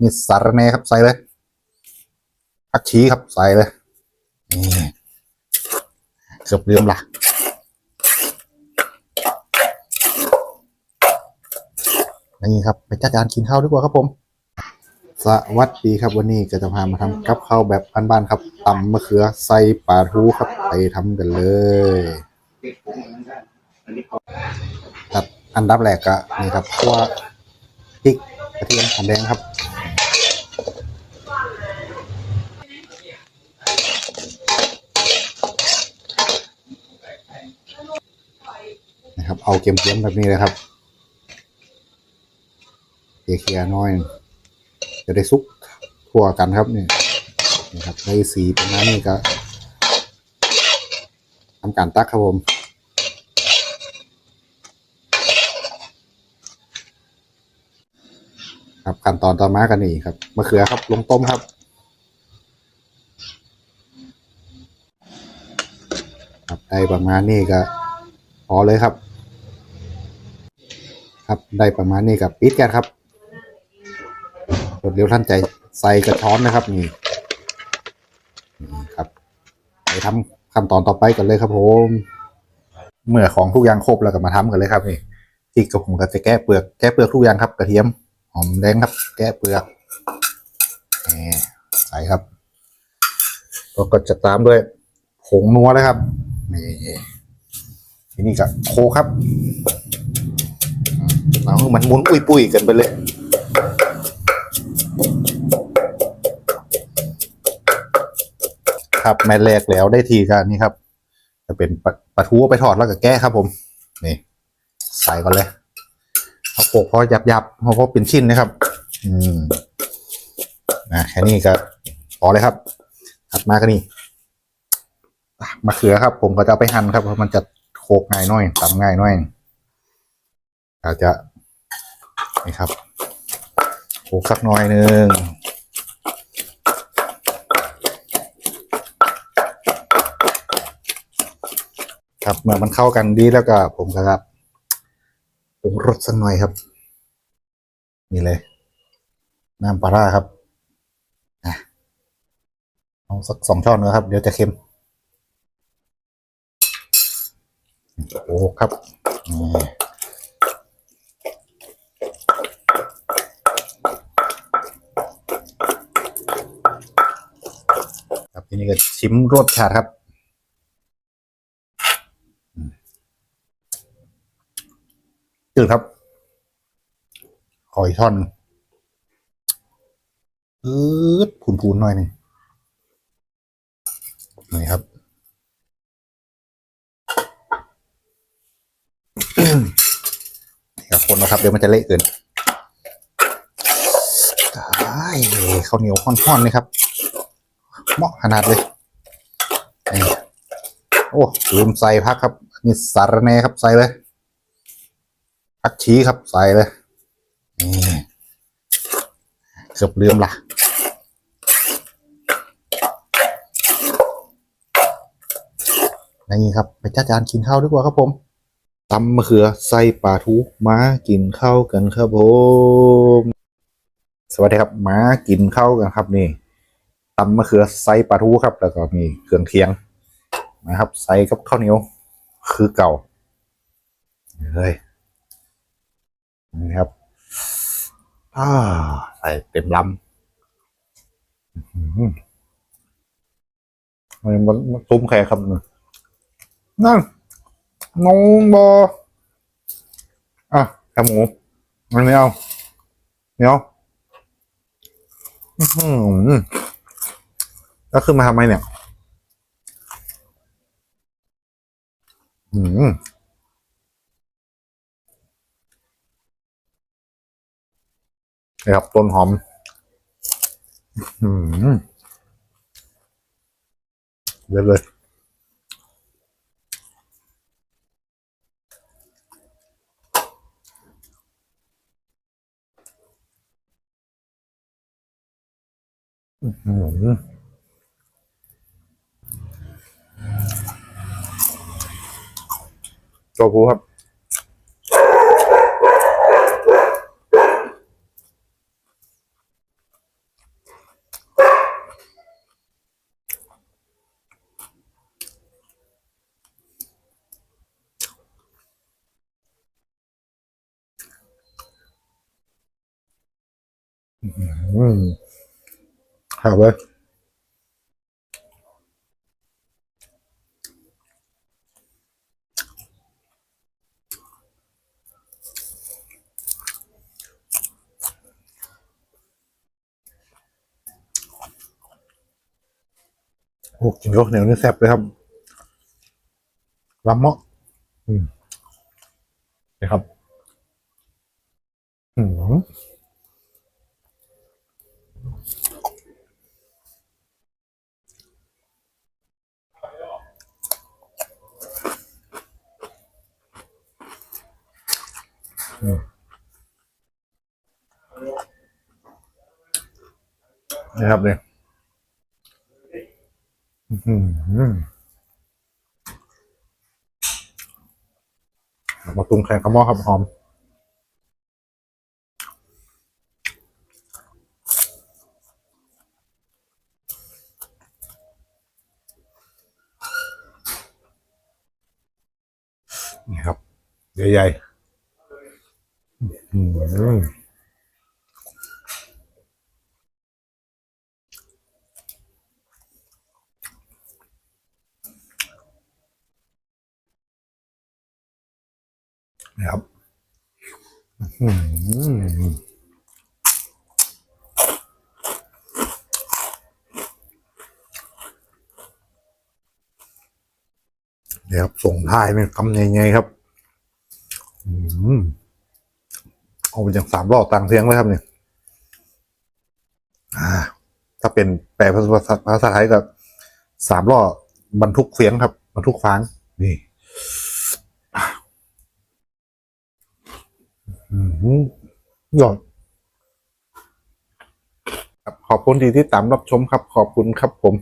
นี่สารแหนครับใส่เลยผักชีครับใส่เลยนี่เกือบลืมละนี่ครับไปจัดการกินข้าวดีกว่าครับผม สวัสดีครับวันนี้ก็จะพามาทำกับข้าวแบบบ้านๆครับตำมะเขือใส่ปลาทูครับไปทำกันเลยตัดอันดับแรกก็นี่ครับคั่วพริกกระเทียมหอมแดงครับ นะครับเอาเกมๆแบบนี้เลยครับเคลียร์ๆน้อย จะได้ซุกทั่วกันครับนี่นี่ครับได้สีประมาณนี้ก็ทำการตักครับผมครับขั้นตอนต่อมากันนี่ครับมะเขือครับลงต้มครับครับได้ประมาณนี้ก็พอเลยครับ ครับ ได้ประมาณนี้กับปิดแก๊สครับรวดเร็วทันใจใส่กระช้อนนะครับนี่นี่ครับไปทำขั้นตอนต่อไปกันเลยครับผมเมื่อของทุกอย่างครบแล้วก็มาทำกันเลยครับนี่ที่กระผมก็จะแก้เปลือกแก้เปลือกทุกอย่างครับ กระเทียมหอมแดงครับ แก้เปลือกใส่ครับแล้วก็จะตามด้วยผงนัวเลยครับนี่ทีนี้ก็โคครับ เอาให้มันหมุนปุยๆกันไปเลยครับแม่แรกแล้วได้ทีกันนี่ครับ จะเป็นปปลาทูอาไปทอดแล้วก็แก้ครับผม นี่ ใส่ก่อนเลยเอาโขลกพอยับยับๆพอพอเป็นชิ้นนะครับ อืมนะแค่นี้ก็พอเลยครับถัดมาก็นี่มะเขือครับ ผมก็จะไปหั่นครับเพราะมันจะโขกง่ายน่อยตำง่ายน่อยอาจจะ นี่ครับโขกสักหน่อยหนึ่งครับเมื่อมันเข้ากันดีแล้วก็ผมก็ครับปรุงรสสักหน่อยครับ นี่เลย น้ำปลาร้าครับเอาสักสองช้อนนะครับ เดี๋ยวจะเค็มโอ้ครับนี่ครับ ทีนี้ก็ชิมรสชาติครับจืดครับขออีกท่อนหนึ่งอืดพูนๆหน่อยหนึ่งนี่ครับนี่ครับคนนะครับเดี๋ยวมันจะเละเกินได้ข้าวเหนียวค่อนๆเลยครับ เหมาะขนาดเลยนี่โอ้ลืมใส่พักครับนี่สารแหนครับใส่เลยผักชีครับใส่เลยนี่เกือบลืมละนี่ครับไปจัดจานกินข้าวดีกว่าครับผมตำมะเขือใส่ปลาทูมากินข้าวกันครับผม สวัสดีครับมากินข้าวกันครับนี่ ตำมะเขือใส่ปลาทูครับ แล้วก็มีเครื่องเคียงนะครับใส่กับข้าวเหนียวคือเก่าเลยนี่ครับอ่าใส่เต็มลำอื้อหือมันมันมันตุ้มแค่ครับนึงนั่นงงบออะแคบหมูมันไม่เอาเอาอื้อหือ แล้วขึ้นมาทำไมเนี่ย อืมนะครับต้นหอม อืมเยอะเลยอืม ตัวผู้ครับอืมหา好吧。 มครับเว้ยโอ้กินข้าวเหนียวนี่แซ่บเลยครับลำเมาะอืมนี่ครับ อืมนะครับเนี่ย มาปรุงแข่งกับหม้อครับหอมนี่ครับ ใหญ่ๆอื้อหือ นะครับเดี๋ยวส่งท้ายเป็นคำใหญ่ๆครับอืมเอาไปจากสามรอบต่างเสียงเลยครับเนี่ยถ้าเป็นแปลภาษาภาษาไทยก็สามรอบบรรทุกเสียงครับ บรรทุกฟางนี่ อืม ยอดขอบคุณที่ที่ตามรับชมครับ ขอบคุณครับผม